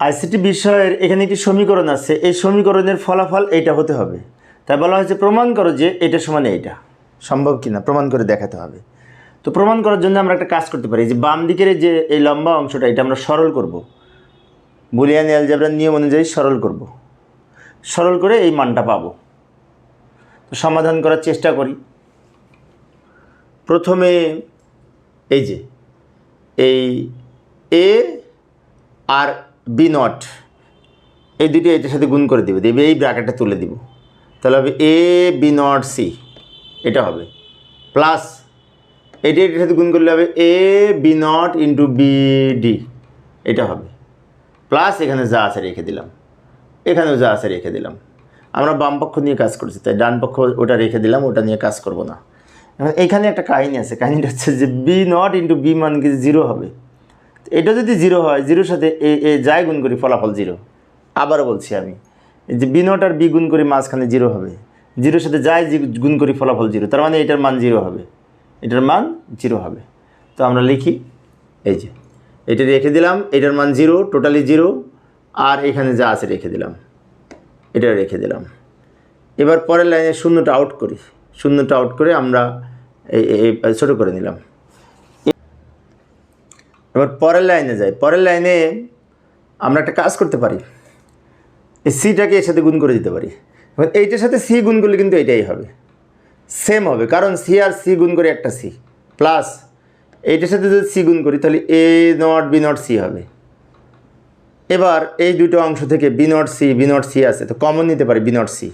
ICT বিষয়ের এখানে একটি সমীকরণ আছে। এই সমীকরণের ফলাফল এইটা হতে হবে। তাই বলা হয়েছে, প্রমাণ করো যে এটা সমান এইটা। সম্ভব কিনা? প্রমাণ করে দেখাতে হবে। তো প্রমাণ করার জন্য আমরা একটা কাজ করতে পারি। যে বাম দিকের যে, এই লম্বা অংশটা, এটা আমরা সরল করব। বুলিয়ান অ্যালজাবরার নিয়ম অনুযায়ী সরল করব। সরল করে এই মানটা পাবো। তো সমাধান করার চেষ্টা করি। প্রথমে এই যে, এই এ আর বি নট, এই দুটি এটার সাথে গুণ করে দিবে দেবে এই ব্র্যাকেটটা তুলে দিব। তাহলে হবে এ, বি নট, সি, এটা হবে। প্লাস এটি এটার সাথে গুণ করলে হবে A, B not into B D, এটা হবে। প্লাস এখানে যা আছে রেখে দিলাম। এখানেও যা আছে রেখে দিলাম। আমরা বাম পক্ষ নিয়ে কাজ করছি, তাই ডান পক্ষ ওটা রেখে দিলাম, ওটা নিয়ে কাজ করব না। এখন একটা কাহিনী আছে, কাহিনীটা হচ্ছে যে বি নট ইন্টু বি মান কি জিরো হবে। এটা যদি জিরো হয়, জিরোর সাথে এ যাই গুণ করি, ফলাফল জিরো। আবারও বলছি আমি, যে বি নট আর বি গুণ করি মাঝখানে জিরো হবে। জিরোর সাথে যাই গুণ করি, ফলাফল জিরো। তার মানে এটার মান জিরো হবে। এটার মান জিরো হবে। তো আমরা লিখি, এই যে, এটা রেখে দিলাম, এটার মান জিরো, টোটালি জিরো, আর এখানে যা আছে রেখে দিলাম। এটা রেখে দিলাম। এবার পরের লাইনে শূন্যটা আউট করি। শূন্যটা আউট করে আমরা ছোটো করে নিলাম। এবার পরের লাইনে যাই। পরের লাইনে আমরা একটা কাজ করতে পারি। এই সিটাকে এর সাথে গুণ করে দিতে পারি। এবার এইটার সাথে সি গুণ করলে কিন্তু এটাই হবে। সেম হবে, কারণ সি আর সি গুণ করে একটা সি প্লাস এইটার সাথে যদি সি গুণ করি, তাহলে A not B not C হবে। এবার এই দুটো অংশ থেকে B not C B not C আছে। তো কমন নিতে পারি B not C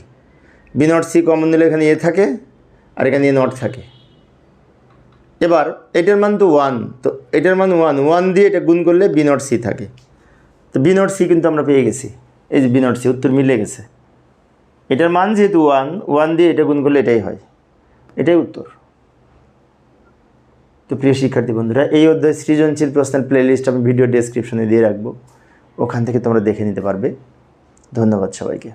B not C common নিলে এখানে এ থাকে, আর এখানে এ নট থাকে। এবার এটার মান তো ওয়ান তো এটার মান ওয়ান ওয়ান দিয়ে এটা গুণ করলে বি নট সি থাকে। তো বি নট সি কিন্তু আমরা পেয়ে গেছি। এই যে বি নট সি উত্তর মিলে গেছে। এটার মান যেহেতু ওয়ান ওয়ান দিয়ে এটা গুণ করলে এটাই হয়। এটাই উত্তর। তো প্রিয় শিক্ষার্থী বন্ধুরা, এই অধ্যায় সৃজনশীল প্রশ্নের প্লেলিস্ট আমি ভিডিও ডেসক্রিপশনে দিয়ে রাখব। ওখান থেকে তোমরা দেখে নিতে পারবে। ধন্যবাদ সবাইকে।